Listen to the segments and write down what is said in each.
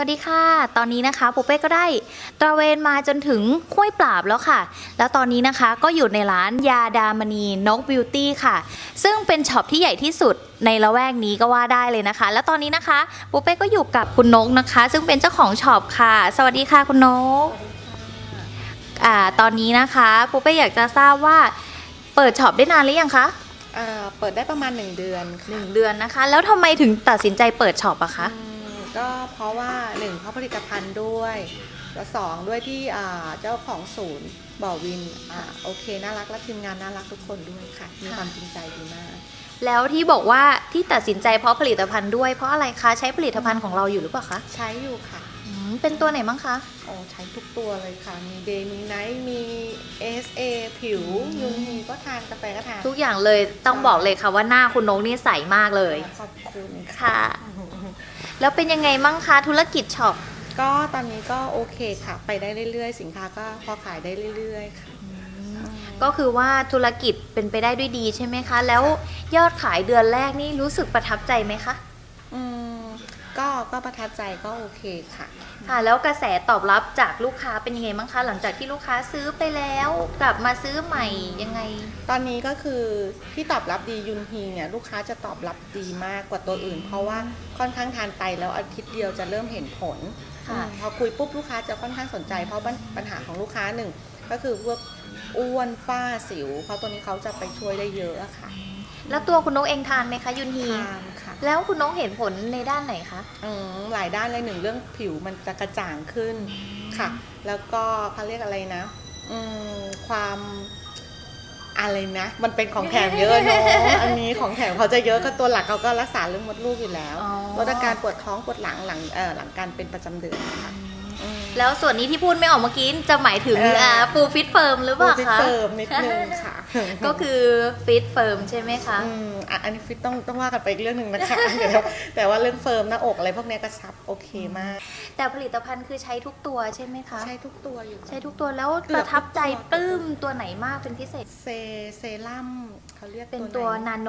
วัสดีค่ะ ตอนนี้นะคะปูเป้ก็ได้ตระเวนมาจนถึงห้วยปราบแล้วค่ะ แล้วตอนนี้นะคะก็อยู่ในร้านยาดามณีนกบิวตี้ค่ะ ซึ่งเป็นช็อปที่ใหญ่ที่สุดในละแวกนี้ก็ว่าได้เลยนะคะ แล้วตอนนี้นะคะปูเป้ก็อยู่กับคุณนกนะคะ ซึ่งเป็นเจ้าของช็อปค่ะ สวัสดีค่ะคุณนกอ่าตอนนี้นะคะปูเป้อยากจะทราบว่าเปิดช็อปได้นานหรือยังคะอ่าเปิดได้ประมาณ 1 เดือนหค่ะนึ่งเดือนนะคะ แล้วทำไมถึงตัดสินใจเปิดช็อปอะคะ อืม ก็เพราะว่าหนึ่งเพราะผลิตภัณฑ์ด้วยแล้วสองด้วยที่อ่าเจ้าของศูนย์บ่อวินอ่าโอเคน่ารักและทีมงานน่ารักทุกคนด้วยค่ะ มีค่ะความจริงใจดีมาก แล้วที่บอกว่าที่ตัดสินใจเพราะผลิตภัณฑ์ด้วยเพราะอะไรคะใช้ผลิตภัณฑ์ของเราอยู่หรือเปล่าคะใช้อยู่ค่ะอืมเป็นตัวไหนบ้างคะโอ้ใช้ทุกตัวเลยค่ะ มีเดย์มีไนท์มี SA ผิวอืมยูนีก็ทานกาแฟก็ทาน ทุกอย่างเลยต้องบอกเลยค่ะว่าหน้าคุณนกนี่ใสมากเลย ขอบคุณค่ะค่ะ แล้วเป็นยังไงบ้างคะธุรกิจช็อปก็ตอนนี้ก็โอเคค่ะ ไปได้เรื่อยๆ สินค้าก็พอขายได้เรื่อยๆค่ะก็คือว่าธุรกิจเป็นไปได้ด้วยดีใช่ไหมคะ แล้วยอดขายเดือนแรกนี่รู้สึกประทับใจไหมคะ อืมก็ก็ประทับใจก็โอเคค่ะ ค่ะ แล้วกระแสตอบรับจากลูกค้าเป็นยังไงบ้างคะหลังจากที่ลูกค้าซื้อไปแล้วกลับมาซื้อใหม่ยังไง ตอนนี้ก็คือที่ตอบรับดียุนฮีเนี่ยลูกค้าจะตอบรับดีมากกว่าตัวอื่น เพราะว่าค่อนข้างทานไปแล้วอาทิตย์เดียวจะเริ่มเห็นผลค่ะอืมพอคุยปุ๊บลูกค้าจะค่อนข้างสนใจ เพราะปัญปัญหาของลูกค้าหนึ่งก็คือพวกอ้วนฝ้าสิว เพราะตัวนี้เขาจะไปช่วยได้เยอะอะค่ะ แล้วตัวคุณนกเองทานไหมคะยุนฮีทานค่ะ แล้วคุณนกเห็นผลในด้านไหนคะอืมหลายด้านเลยหนึ่งเรื่องผิวมันจะกระจ่างขึ้นค่ะ แล้วก็เขาเรียกอะไรนะ อืมความอะไรนะ มันเป็นของแถมเยอะเนาะอันนี้ของแถมเขาจะเยอะก็ตัวหลักเขาก็รักษาเรื่องมดลูกอยู่แล้วอ๋อลดอาการปวดท้องปวดหลังหลังเอ่อหลังการเป็นประจำเดือนค่ะอืม แล้วส่วนนี้ที่พูดไม่ออกเมื่อกี้จะหมายถึงเอออ่อ่าฟูฟิตเฟิร์มหรือเปล่าฟิตคะเฟิร์มนิดนึงค่ะ ก็คือฟิตเฟิร์มใช่ไหมคะมอะอันนี้ฟิตต้องต้องว่ากันไปอีกเรื่องหนึ่งนะคะเดี๋ยวแต่ว่าเรื่องเฟิร์มหน้าอกอะไรพวกเนี้ยกระชับโอเคมาก แต่ผลิตภัณฑ์คือใช้ทุกตัวใช่ไหมคะ ใช้ทุกตัวอยู่ ใช้ทุกตัวแล้วเกืปอบระทับใจทุกตัวปลื้มตัวไหนมากเป็นพิเศษ เซเซรั่มเขาเรียกเป็นไหตัวนาโน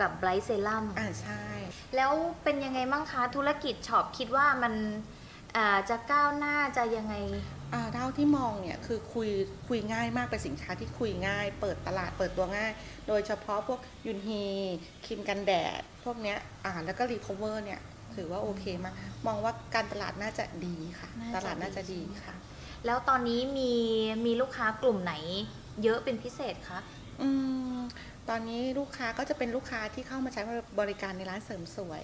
กับไบรท์เซรั่มอ่าใช่ แล้วเป็นยังไงบ้างคะธุรกิจช็อปคิดว่ามันอ่า จะก้าวหน้าจะยังไงอ่าเท่าที่มองเนี่ยคือคุยคุยง่ายมากเป็นสินค้าที่คุยง่าย เปิดตลาดเปิดตัวง่าย โดยเฉพาะพวกยุนฮีครีมกันแดด พวกเนี้ยอ่าแล้วก็รีคอเวอร์เนี่ยถือว่าโอเคมาก มองว่าการตลาดน่าจะดีค่ะน่าจะตลาดน่าจะดีดีค่ะ แล้วตอนนี้มีมีลูกค้ากลุ่มไหน เยอะเป็นพิเศษคะอืมตอนนี้ลูกค้าก็จะเป็นลูกค้าที่เข้ามาใช้บริการในร้านเสริมสวย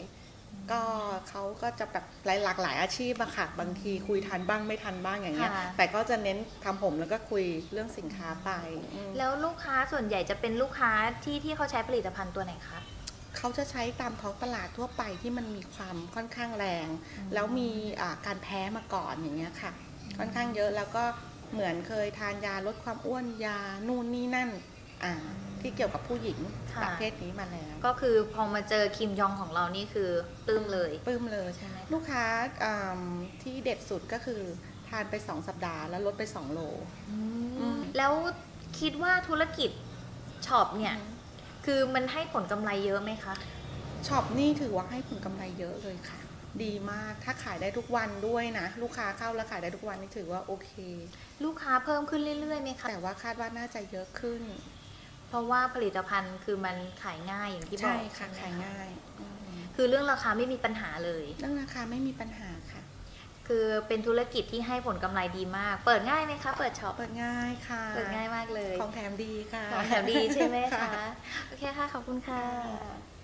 ก็เขาก็จะแบบหลายหลากหลายอาชีพอะค่ะ บางทีคุยทันบ้างไม่ทันบ้างอย่างเงี้ย ค่ะ แต่ก็จะเน้นทำผมแล้วก็คุยเรื่องสินค้าไปอืมแล้วลูกค้าส่วนใหญ่จะเป็นลูกค้าที่ที่เขาใช้ผลิตภัณฑ์ตัวไหนคะ เขาจะใช้ตามท้องตลาดทั่วไปที่มันมีความค่อนข้างแรง อืม แล้วมีอ่าการแพ้มาก่อนอย่างเงี้ยค่ะ ค่อนข้างเยอะแล้วก็เหมือนเคยทานยาลดความอ้วนยานู่นนี่นั่นอ่า ที่เกี่ยวกับผู้หญิงค่ะ ประเภทนี้มาแล้วก็คือพอมาเจอคิมยองของเรานี่คือปลื้มเลย ปลื้มเลยใช่ไหม ลูกค้าอืมที่เด็ดสุดก็คือทานไป 2 สัปดาห์แล้วลดไป 2 โล อืม แล้วคิดว่าธุรกิจช็อปเนี่ย คือมันให้ผลกำไรเยอะไหมคะ ช็อปนี่ถือว่าให้ผลกำไรเยอะเลยค่ะ ดีมากถ้าขายได้ทุกวันด้วยนะ ลูกค้าเข้าแล้วขายได้ทุกวันนี่ถือว่าโอเค ลูกค้าเพิ่มขึ้นเรื่อยๆไหมคะ แต่ว่าคาดว่าน่าจะเยอะขึ้น เพราะว่าผลิตภัณฑ์คือมันขายง่ายอย่างที่บใช่อกค่ะใช่ขายไหมง่ายอืมคือเรื่องราคาไม่มีปัญหาเลย เรื่องราคาไม่มีปัญหาค่ะ คือเป็นธุรกิจที่ให้ผลกำไรดีมาก เปิดง่ายไหมคะ เปิดช็อป เปิดง่ายค่ะ เปิดง่ายมากเลย ของแถมดีค่ะ ของแถมดีใช่ไหมคะค่ะโอเคค่ะ ขอบคุณค่ะค่ะ